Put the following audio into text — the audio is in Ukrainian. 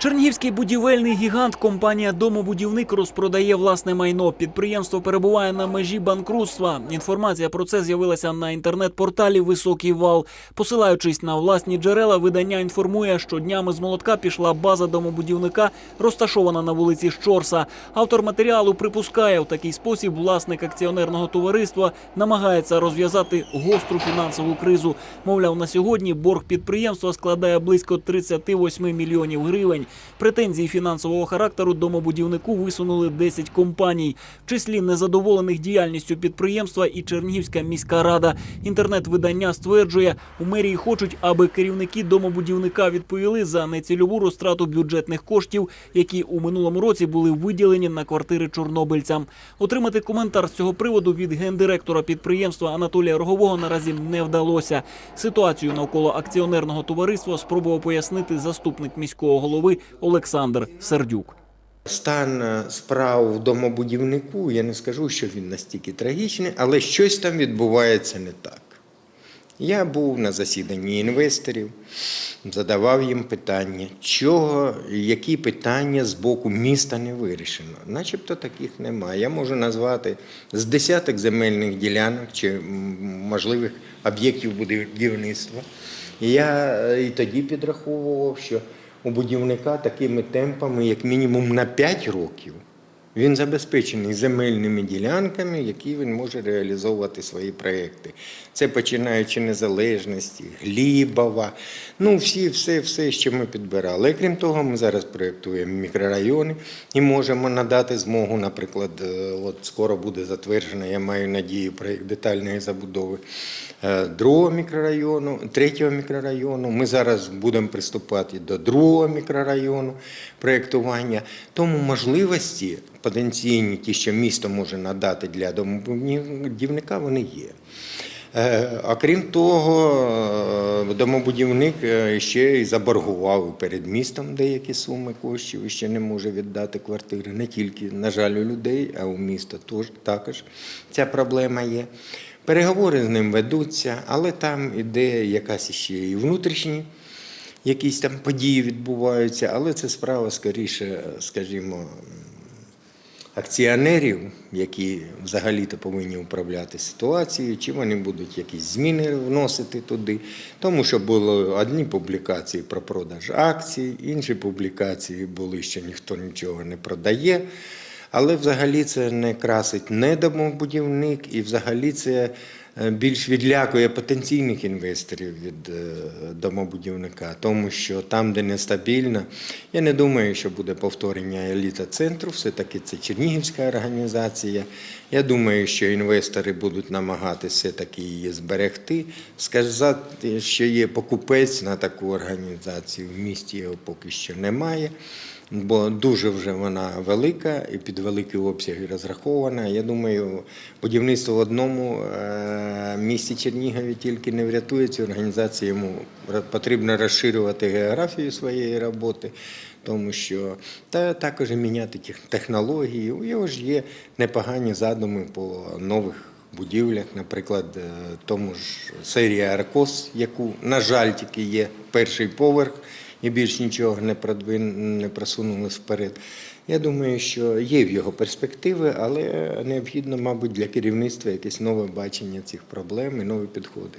Чернігівський будівельний гігант компанія Домобудівник розпродає власне майно. Підприємство перебуває на межі банкрутства. Інформація про це з'явилася на інтернет-порталі Високий вал. Посилаючись на власні джерела, видання інформує, що днями з молотка пішла база домобудівника, розташована на вулиці Щорса. Автор матеріалу припускає, в такий спосіб власник акціонерного товариства намагається розв'язати гостру фінансову кризу. Мовляв, на сьогодні борг підприємства складає близько 38 мільйонів гривень. Претензії фінансового характеру домобудівнику висунули 10 компаній, в числі незадоволених діяльністю підприємства і Чернігівська міська рада. Інтернет-видання стверджує, у мерії хочуть, аби керівники домобудівника відповіли за нецільову розтрату бюджетних коштів, які у минулому році були виділені на квартири чорнобильцям. Отримати коментар з цього приводу від гендиректора підприємства Анатолія Рогового наразі не вдалося. Ситуацію навколо акціонерного товариства спробував пояснити заступник міського голови Олександр Сердюк. Стан е, справ в домобудівнику, я не скажу, що він настільки трагічний, але щось там відбувається не так. Я був на засіданні інвесторів, задавав їм питання, чого, які питання з боку міста не вирішено. Начебто таких немає. Я можу назвати з десяток земельних ділянок чи можливих об'єктів будівництва. Я е, і тоді підраховував, що у будівника такими темпами, як мінімум на 5 років, він забезпечений земельними ділянками, які він може реалізовувати свої проекти. Це починаючи незалежності, Глібова, ну всі, все, все, що ми підбирали. Крім того, ми зараз проєктуємо мікрорайони і можемо надати змогу, наприклад, е, от скоро буде затверджено, я маю надію, проєкт детальної забудови е, другого мікрорайону, третього мікрорайону. Ми зараз будемо приступати до другого мікрорайону проєктування. Тому можливості потенційні, ті, що місто може надати для домобудівника, вони є. Е, А крім того, е, домобудівник е, ще й заборгував перед містом деякі суми коштів і ще не може віддати квартири. Не тільки, на жаль, у людей, а у міста також ця проблема є. Переговори з ним ведуться, але там іде якась ще і внутрішні якісь там події відбуваються, але це справа скоріше, скажімо, акціонерів, які взагалі-то повинні управляти ситуацією, чи вони будуть якісь зміни вносити туди. Тому що були одні публікації про продаж акцій, інші публікації були, що ніхто нічого не продає. Але взагалі це не красить не домобудівник, і взагалі це більш відлякує потенційних інвесторів від е, домобудівника, тому що там, де нестабільно, я не думаю, що буде повторення еліта центру, все-таки це Чернігівська організація. Я думаю, що інвестори будуть намагатися все-таки її зберегти. Сказати, що є покупець на таку організацію в місті його поки що немає бо дуже вже вона велика і під великі обсяги розрахована. Я думаю, будівництво в одному е, місті Чернігові тільки не врятує цю організацію. Йому потрібно розширювати географію своєї роботи, тому що та також міняти технології. У його ж є непогані задуми по нових. Будівлях, наприклад, е, тому ж серія Аркос, яку, на жаль, тільки є перший поверх, і більш нічого не продвин, не просунули вперед. Я думаю, що є в його перспективи, але необхідно, мабуть, для керівництва якесь нове бачення цих проблем і нові підходи.